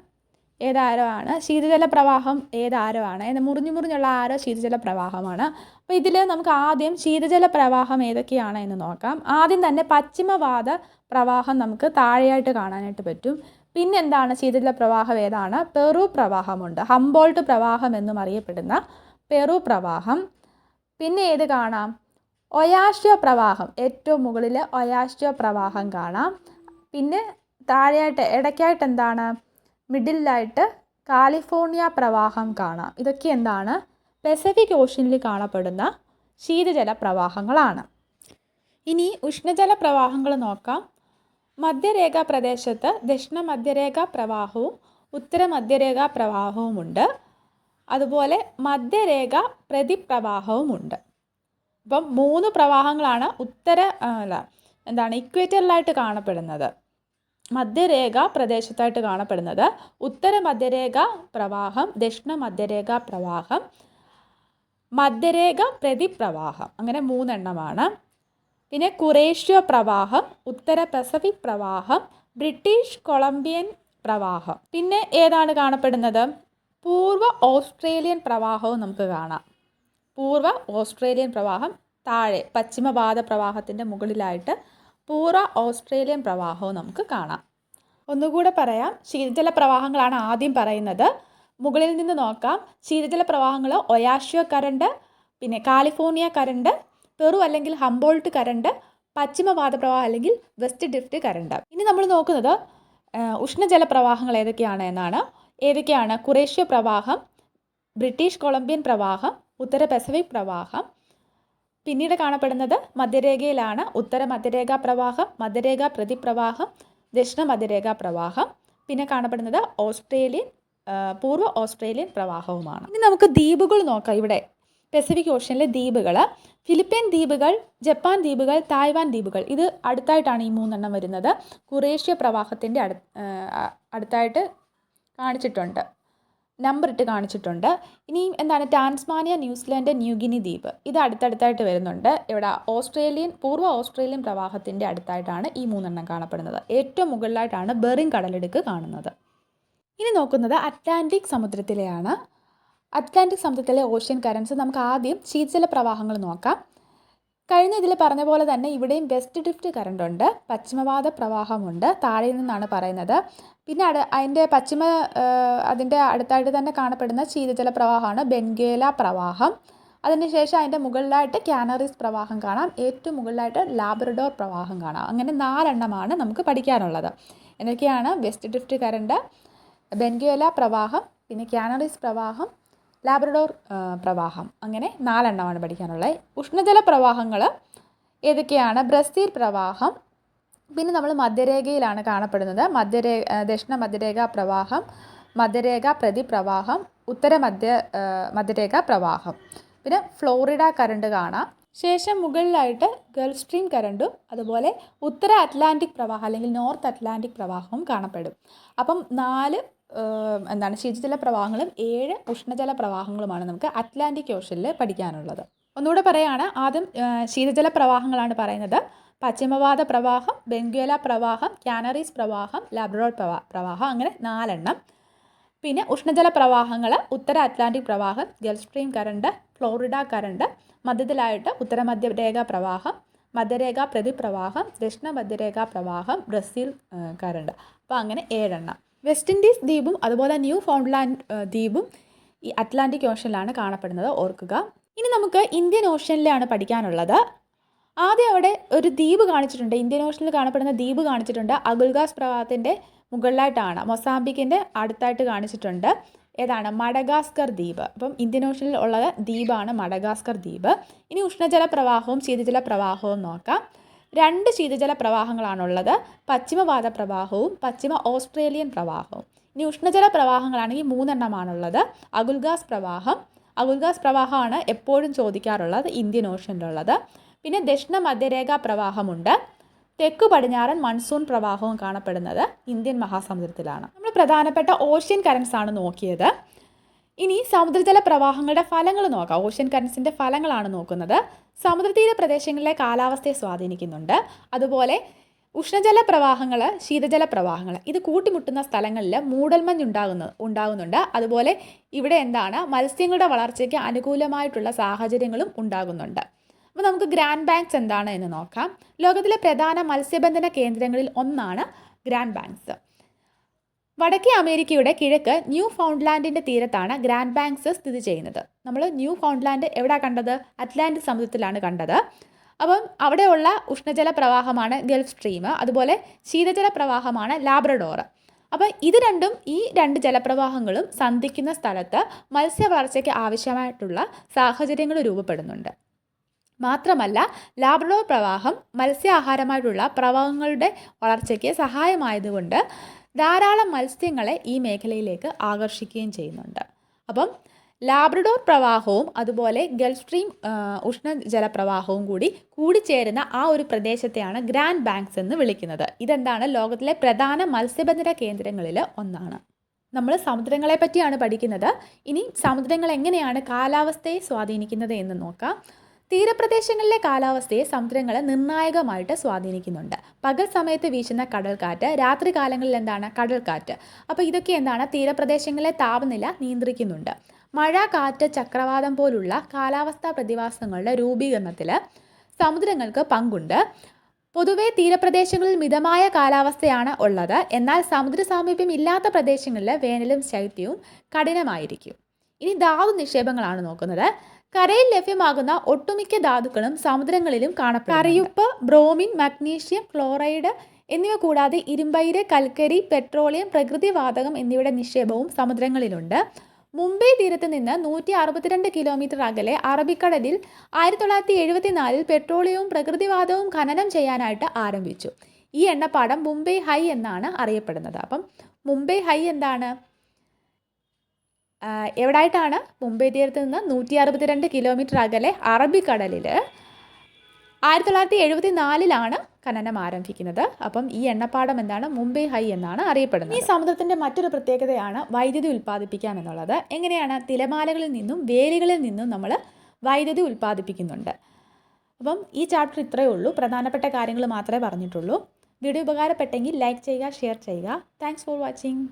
Speaker 1: ഏതാരോ ആണ് ശീതജല പ്രവാഹം ഏതാരോ ആണ് മുറിഞ്ഞു മുറിഞ്ഞുള്ള ആരോ ശീതജല പ്രവാഹമാണ് അപ്പോൾ ഇതിൽ നമുക്ക് ആദ്യം ശീതജല പ്രവാഹം ഏതൊക്കെയാണ് എന്ന് നോക്കാം. ആദ്യം തന്നെ പശ്ചിമവാദ പ്രവാഹം നമുക്ക് താഴെയായിട്ട് കാണാനായിട്ട് പറ്റും. പിന്നെ ശീതല പ്രവാഹം ഏതാണ്? പെറു പ്രവാഹമുണ്ട്. ഹംബോൾട്ട് പ്രവാഹം എന്നും അറിയപ്പെടുന്ന പെറു പ്രവാഹം. പിന്നെ ഏത് കാണാം? ഒയാഷ്യോ പ്രവാഹം. ഏറ്റവും മുകളിൽ ഒയാഷ്യോ പ്രവാഹം കാണാം. പിന്നെ താഴെയായിട്ട് ഇടയ്ക്കായിട്ട് എന്താണ്? മിഡിലായിട്ട് കാലിഫോർണിയ പ്രവാഹം കാണാം. ഇതൊക്കെ എന്താണ്? പെസഫിക് ഓഷ്യനിൽ കാണപ്പെടുന്ന ശീതജല പ്രവാഹങ്ങളാണ്. ഇനി ഉഷ്ണജല പ്രവാഹങ്ങൾ നോക്കാം. മധ്യരേഖാ പ്രദേശത്ത് ദക്ഷിണ മധ്യരേഖാ പ്രവാഹവും ഉത്തര മധ്യരേഖാ പ്രവാഹവുമുണ്ട് അതുപോലെ മധ്യരേഖ പ്രതിപ്രവാഹവുമുണ്ട്. അപ്പം മൂന്ന് പ്രവാഹങ്ങളാണ് ഉത്തര അല്ല എന്താണ് ഇക്വേറ്ററിലായിട്ട് കാണപ്പെടുന്നത്. മധ്യരേഖ പ്രദേശത്തായിട്ട് കാണപ്പെടുന്നത് ഉത്തര മധ്യരേഖ പ്രവാഹം ദക്ഷിണ മധ്യരേഖ പ്രവാഹം മധ്യരേഖ പ്രതിപ്രവാഹം. അങ്ങനെ മൂന്നെണ്ണമാണ്. പിന്നെ കുറേഷ്യ പ്രവാഹം ഉത്തര പസഫിക് പ്രവാഹം ബ്രിട്ടീഷ് കൊളംബിയൻ പ്രവാഹം. പിന്നെ ഏതാണ് കാണപ്പെടുന്നത്? പൂർവ ഓസ്ട്രേലിയൻ പ്രവാഹവും നമുക്ക് കാണാം. പൂർവ ഓസ്ട്രേലിയൻ പ്രവാഹം താഴെ പശ്ചിമപാത പ്രവാഹത്തിന്റെ മുകളിലായിട്ട് പൂർവ ഓസ്ട്രേലിയൻ പ്രവാഹവും നമുക്ക് കാണാം. ഒന്നുകൂടെ പറയാം. ശീതജല പ്രവാഹങ്ങളാണ് ആദ്യം പറയുന്നത്. മുകളിൽ നിന്ന് നോക്കാം. ശീതജല പ്രവാഹങ്ങൾ ഒയാഷ്യോ കരണ്ട് പിന്നെ കാലിഫോർണിയ കരണ്ട് പെറു അല്ലെങ്കിൽ ഹംബോൾട്ട് കരണ്ട് പശ്ചിമപാത പ്രവാഹം അല്ലെങ്കിൽ വെസ്റ്റ് ഡിഫ്റ്റ് കരണ്ട്. ഇനി നമ്മൾ നോക്കുന്നത് ഉഷ്ണജല പ്രവാഹങ്ങൾ ഏതൊക്കെയാണ് എന്നാണ്. ഏതൊക്കെയാണ്? കുറേഷ്യ പ്രവാഹം ബ്രിട്ടീഷ് കൊളംബിയൻ പ്രവാഹം ഉത്തര പസഫിക് പ്രവാഹം. പിന്നീട് കാണപ്പെടുന്നത് മധ്യരേഖയിലാണ്. ഉത്തര മധ്യരേഖാ പ്രവാഹം മധ്യരേഖാ പ്രതിപ്രവാഹം ദക്ഷിണ മധ്യരേഖാ പ്രവാഹം. പിന്നെ കാണപ്പെടുന്നത് ഓസ്ട്രേലിയൻ പൂർവ ഓസ്ട്രേലിയൻ പ്രവാഹവുമാണ്. ഇനി നമുക്ക് ദ്വീപുകൾ നോക്കാം ഇവിടെ. പസഫിക് ഓഷ്യനിലെ ദ്വീപുകൾ ഫിലിപ്പീൻ ദ്വീപുകൾ ജപ്പാൻ ദ്വീപുകൾ തായ്വാൻ ദ്വീപുകൾ. ഇത് അടുത്തായിട്ടാണ് ഈ മൂന്നെണ്ണം വരുന്നത്. കുറേഷ്യ പ്രവാഹത്തിന്റെ അടു അടുത്തായിട്ട് കാണിച്ചിട്ടുണ്ട്. നമ്പർ ഇട്ട് കാണിച്ചിട്ടുണ്ട്. ഇനിയും എന്താണ്? ടാൻസ്മാനിയ ന്യൂസിലാൻഡ് ന്യൂഗിനി ദ്വീപ്. ഇത് അടുത്തടുത്തായിട്ട് വരുന്നുണ്ട്. ഇവിടെ ഓസ്ട്രേലിയൻ പൂർവ ഓസ്ട്രേലിയൻ പ്രവാഹത്തിന്റെ അടുത്തായിട്ടാണ് ഈ മൂന്നെണ്ണം കാണപ്പെടുന്നത്. ഏറ്റവും മുകളിലായിട്ടാണ് ബെറിങ് കടലെടുക്ക് കാണുന്നത്. ഇനി നോക്കുന്നത് അറ്റ്ലാന്റിക് സമുദ്രത്തിലെയാണ്. അറ്റ്ലാന്റിക് സമുദ്രത്തിലെ ഓഷ്യൻ കറൻസ് നമുക്ക് ആദ്യം ശീതജല പ്രവാഹങ്ങൾ നോക്കാം. കഴിഞ്ഞ ഇതിൽ പറഞ്ഞ പോലെ തന്നെ ഇവിടെയും വെസ്റ്റ് ഡ്രിഫ്റ്റ് കറണ്ട് ഉണ്ട് പശ്ചിമവാദ പ്രവാഹമുണ്ട് താഴെ നിന്നാണ് പറയുന്നത്. പിന്നെ അട അതിന്റെ പശ്ചിമ അതിന്റെ അടുത്തായിട്ട് തന്നെ കാണപ്പെടുന്ന ശീതജല പ്രവാഹമാണ് ബെൻഗേല പ്രവാഹം. അതിനുശേഷം അതിന്റെ മുകളിലായിട്ട് കാനറീസ് പ്രവാഹം കാണാം. ഏറ്റവും മുകളിലായിട്ട് ലാബ്രഡോർ പ്രവാഹം കാണാം. അങ്ങനെ നാലെണ്ണമാണ് നമുക്ക് പഠിക്കാനുള്ളത്. എന്തൊക്കെയാണ് വെസ്റ്റ് ഡ്രിഫ്റ്റ് കറണ്ട് ബെൻഗേല പ്രവാഹം പിന്നെ കാനറീസ് പ്രവാഹം ലാബ്രഡോർ പ്രവാഹം. അങ്ങനെ നാലെണ്ണമാണ് പഠിക്കാനുള്ളത് ഉഷ്ണജല പ്രവാഹങ്ങൾ ഏതൊക്കെയാണ്? ബ്രസീൽ പ്രവാഹം പിന്നെ നമ്മൾ മധ്യരേഖയിലാണ് കാണപ്പെടുന്നത്. മധ്യരേ ദക്ഷിണ മധ്യരേഖ പ്രവാഹം മധ്യരേഖ പ്രതിപ്രവാഹം ഉത്തര മധ്യ മധ്യരേഖ പ്രവാഹം. പിന്നെ ഫ്ലോറിഡ കറണ്ട് കാണാം. ശേഷം മുകളിലായിട്ട് ഗൾഫ് സ്ട്രീം കറണ്ടും അതുപോലെ ഉത്തര അറ്റ്ലാന്റിക് പ്രവാഹം അല്ലെങ്കിൽ നോർത്ത് അറ്റ്ലാന്റിക് പ്രവാഹവും കാണപ്പെടും. അപ്പം നാല് എന്താണ് ശീതജല പ്രവാഹങ്ങളും ഏഴ് ഉഷ്ണജല പ്രവാഹങ്ങളുമാണ് നമുക്ക് അറ്റ്ലാന്റിക് ഓഷനിൽ പഠിക്കാനുള്ളത്. ഒന്നുകൂടെ പറയുകയാണ് ആദ്യം ശീതജല പ്രവാഹങ്ങളാണ് പറയുന്നത്. പശ്ചിമവാദ പ്രവാഹം ബെൻഗ്വേല പ്രവാഹം കാനറീസ് പ്രവാഹം ലാബ്രഡോർ പ്രവാ പ്രവാഹം അങ്ങനെ നാലെണ്ണം. പിന്നെ ഉഷ്ണജല പ്രവാഹങ്ങൾ ഉത്തര അറ്റ്ലാന്റിക് പ്രവാഹം Gulf Stream current Florida current മധ്യത്തിലായിട്ട് ഉത്തര മധ്യരേഖ പ്രവാഹം മധ്യരേഖ പ്രതിപ്രവാഹം ദക്ഷിണ മധ്യരേഖ പ്രവാഹം ബ്രസീൽ കറണ്ട്. അപ്പോൾ അങ്ങനെ ഏഴെണ്ണം. വെസ്റ്റ് ഇൻഡീസ് ദ്വീപും അതുപോലെ ന്യൂ ഫൗണ്ട്ലാൻഡ് ദ്വീപും ഈ അറ്റ്ലാന്റിക് ഓഷനിലാണ് കാണപ്പെടുന്നത്. ഓർക്കുക. ഇനി നമുക്ക് ഇന്ത്യൻ ഓഷനിലാണ് പഠിക്കാനുള്ളത്. ആദ്യം അവിടെ ഒരു ദ്വീപ് കാണിച്ചിട്ടുണ്ട്. ഇന്ത്യൻ ഓഷനിൽ കാണപ്പെടുന്ന ദ്വീപ് കാണിച്ചിട്ടുണ്ട്. അഗുൽഗാസ് പ്രവാഹത്തിന്റെ മുകളിലായിട്ടാണ്. മൊസാംബിക്കിന്റെ അടുത്തായിട്ട് കാണിച്ചിട്ടുണ്ട്. ഏതാണ്? മഡഗാസ്കർ ദ്വീപ്. അപ്പം ഇന്ത്യൻ ഓഷനിൽ ഉള്ള ദ്വീപാണ് മഡഗാസ്കർ ദ്വീപ്. ഇനി ഉഷ്ണജല പ്രവാഹവും ശീതജല പ്രവാഹവും നോക്കാം. രണ്ട് ശീതജല പ്രവാഹങ്ങളാണുള്ളത്. പശ്ചിമവാത പ്രവാഹവും പശ്ചിമ ഓസ്ട്രേലിയൻ പ്രവാഹവും. ഇനി ഉഷ്ണജല പ്രവാഹങ്ങളാണെങ്കിൽ മൂന്നെണ്ണമാണുള്ളത്. അഗുൽഗാസ് പ്രവാഹം. അഗുൽഗാസ് പ്രവാഹമാണ് എപ്പോഴും ചോദിക്കാറുള്ളത് ഇന്ത്യൻ ഓഷ്യനിലുള്ളത് പിന്നെ ദക്ഷിണ മധ്യരേഖാ പ്രവാഹമുണ്ട്. തെക്കു പടിഞ്ഞാറൻ മൺസൂൺ പ്രവാഹവും കാണപ്പെടുന്നത് ഇന്ത്യൻ മഹാസമുദ്രത്തിലാണ്. നമ്മൾ പ്രധാനപ്പെട്ട ഓഷ്യൻ കറൻസ് ആണ് നോക്കിയത്. ഇനി സമുദ്രജല പ്രവാഹങ്ങളുടെ ഫലങ്ങൾ നോക്കാം. ഓഷ്യൻ കറൻസിന്റെ ഫലങ്ങളാണ് നോക്കുന്നത്. സമുദ്രതീര പ്രദേശങ്ങളിലെ കാലാവസ്ഥയെ സ്വാധീനിക്കുന്നുണ്ട്. അതുപോലെ ഉഷ്ണജല പ്രവാഹങ്ങൾ ശീതജല പ്രവാഹങ്ങൾ ഇത് കൂട്ടിമുട്ടുന്ന സ്ഥലങ്ങളിൽ മൂടൽമഞ്ഞ് ഉണ്ടാകുന്ന ഉണ്ടാകുന്നുണ്ട്. അതുപോലെ ഇവിടെ എന്താണ്? മത്സ്യങ്ങളുടെ വളർച്ചയ്ക്ക് അനുകൂലമായിട്ടുള്ള സാഹചര്യങ്ങളും ഉണ്ടാകുന്നുണ്ട്. അപ്പോൾ നമുക്ക് ഗ്രാൻഡ് ബാങ്ക്സ് എന്താണ് എന്ന് നോക്കാം. ലോകത്തിലെ പ്രധാന മത്സ്യബന്ധന കേന്ദ്രങ്ങളിൽ ഒന്നാണ് ഗ്രാൻഡ് ബാങ്ക്സ് വടക്കേ അമേരിക്കയുടെ കിഴക്ക് ന്യൂ ഫൗണ്ട്ലാൻഡിന്റെ തീരത്താണ് ഗ്രാൻഡ് ബാങ്ക്സ് സ്ഥിതി ചെയ്യുന്നത്. നമ്മൾ ന്യൂ ഫൗണ്ട്ലാൻഡ് എവിടെ കണ്ടത്? അറ്റ്ലാന്റിക് സമുദ്രത്തിലാണ് കണ്ടത്. അപ്പം അവിടെയുള്ള ഉഷ്ണജല പ്രവാഹമാണ് ഗൾഫ് സ്ട്രീം അതുപോലെ ശീതജല പ്രവാഹമാണ് ലാബ്രഡോർ. അപ്പം ഇത് രണ്ടും ഈ രണ്ട് ജലപ്രവാഹങ്ങളും സന്ധിക്കുന്ന സ്ഥലത്ത് മത്സ്യവളർച്ചയ്ക്ക് ആവശ്യമായിട്ടുള്ള സാഹചര്യങ്ങൾ രൂപപ്പെടുന്നുണ്ട്. മാത്രമല്ല ലാബ്രഡോർ പ്രവാഹം മത്സ്യാഹാരമായിട്ടുള്ള പ്രവാഹങ്ങളുടെ വളർച്ചയ്ക്ക് സഹായമായതുകൊണ്ട് ധാരാളം മത്സ്യങ്ങളെ ഈ മേഖലയിലേക്ക് ആകർഷിക്കുകയും ചെയ്യുന്നുണ്ട്. അപ്പം ലാബ്രഡോർ പ്രവാഹവും അതുപോലെ ഗൾഫ് സ്ട്രീം ഉഷ്ണ ഉഷ്ണജല പ്രവാഹവും കൂടി കൂടിച്ചേരുന്ന ആ ഒരു പ്രദേശത്തെയാണ് ഗ്രാൻഡ് ബാങ്ക്സ് എന്ന് വിളിക്കുന്നത്. ഇതെന്താണ്? ലോകത്തിലെ പ്രധാന മത്സ്യബന്ധന കേന്ദ്രങ്ങളിൽ ഒന്നാണ്. നമ്മൾ സമുദ്രങ്ങളെ പറ്റിയാണ് പഠിക്കുന്നത്. ഇനി സമുദ്രങ്ങൾ എങ്ങനെയാണ് കാലാവസ്ഥയെ സ്വാധീനിക്കുന്നത് എന്ന് നോക്കാം. തീരപ്രദേശങ്ങളിലെ കാലാവസ്ഥയെ സമുദ്രങ്ങൾ നിർണായകമായിട്ട് സ്വാധീനിക്കുന്നുണ്ട്. പകൽ സമയത്ത് വീശുന്ന കടൽക്കാറ്റ് രാത്രി കാലങ്ങളിൽ എന്താണ് കടൽക്കാറ്റ്? അപ്പോൾ ഇതൊക്കെ എന്താണ് തീരപ്രദേശങ്ങളിലെ താപനില നിയന്ത്രിക്കുന്നുണ്ട്. മഴ കാറ്റ് ചക്രവാതം പോലുള്ള കാലാവസ്ഥാ പ്രതിഭാസങ്ങളുടെ രൂപീകരണത്തിൽ സമുദ്രങ്ങൾക്ക് പങ്കുണ്ട്. പൊതുവേ തീരപ്രദേശങ്ങളിൽ മിതമായ കാലാവസ്ഥയാണ് ഉള്ളത്. എന്നാൽ സമുദ്ര സാമീപ്യം ഇല്ലാത്ത പ്രദേശങ്ങളിൽ വേനലും ശൈത്യവും കഠിനമായിരിക്കും. ഇനി ധാതു നിക്ഷേപങ്ങളാണ് നോക്കുന്നത്. കരയിൽ ലഭ്യമാകുന്ന ഒട്ടുമിക്ക ധാതുക്കളും സമുദ്രങ്ങളിലും കാണപ്പെടും കറിയുപ്പ് ബ്രോമിൻ മഗ്നീഷ്യം ക്ലോറൈഡ് എന്നിവ കൂടാതെ ഇരുമ്പയിര് കൽക്കരി പെട്രോളിയം പ്രകൃതിവാതകം എന്നിവയുടെ നിക്ഷേപവും സമുദ്രങ്ങളിലുണ്ട്. മുംബൈ തീരത്ത് നിന്ന് നൂറ്റി അറുപത്തിരണ്ട് കിലോമീറ്റർ അകലെ അറബിക്കടലിൽ ആയിരത്തി തൊള്ളായിരത്തി എഴുപത്തിനാലിൽ പെട്രോളിയവും പ്രകൃതിവാതവും ഖനനം ചെയ്യാനായിട്ട് ആരംഭിച്ചു. ഈ എണ്ണപ്പാടം മുംബൈ ഹൈ എന്നാണ് അറിയപ്പെടുന്നത്. അപ്പം മുംബൈ ഹൈ എന്താണ്? എവിടായിട്ടാണ്? മുംബൈ തീരത്ത് നിന്ന് നൂറ്റി അറുപത്തിരണ്ട് കിലോമീറ്റർ അകലെ അറബിക്കടലിൽ ആയിരത്തി തൊള്ളായിരത്തി എഴുപത്തി നാലിലാണ് ഖനനം ആരംഭിക്കുന്നത്. അപ്പം ഈ എണ്ണപ്പാടം എന്താണ്? മുംബൈ ഹൈ എന്നാണ് അറിയപ്പെടുന്നത്. ഈ സമുദ്രത്തിന്റെ മറ്റൊരു പ്രത്യേകതയാണ് വൈദ്യുതി ഉൽപ്പാദിപ്പിക്കാം എന്നുള്ളത്. എങ്ങനെയാണ്? തിലമാലകളിൽ നിന്നും വേലികളിൽ നിന്നും നമ്മൾ വൈദ്യുതി ഉൽപ്പാദിപ്പിക്കുന്നുണ്ട്. അപ്പം ഈ ചാപ്റ്റർ ഇത്രയേ ഉള്ളൂ. പ്രധാനപ്പെട്ട കാര്യങ്ങൾ മാത്രമേ പറഞ്ഞിട്ടുള്ളൂ. വീഡിയോ ഉപകാരപ്പെട്ടെങ്കിൽ ലൈക്ക് ചെയ്യുക ഷെയർ ചെയ്യുക. Thanks for watching.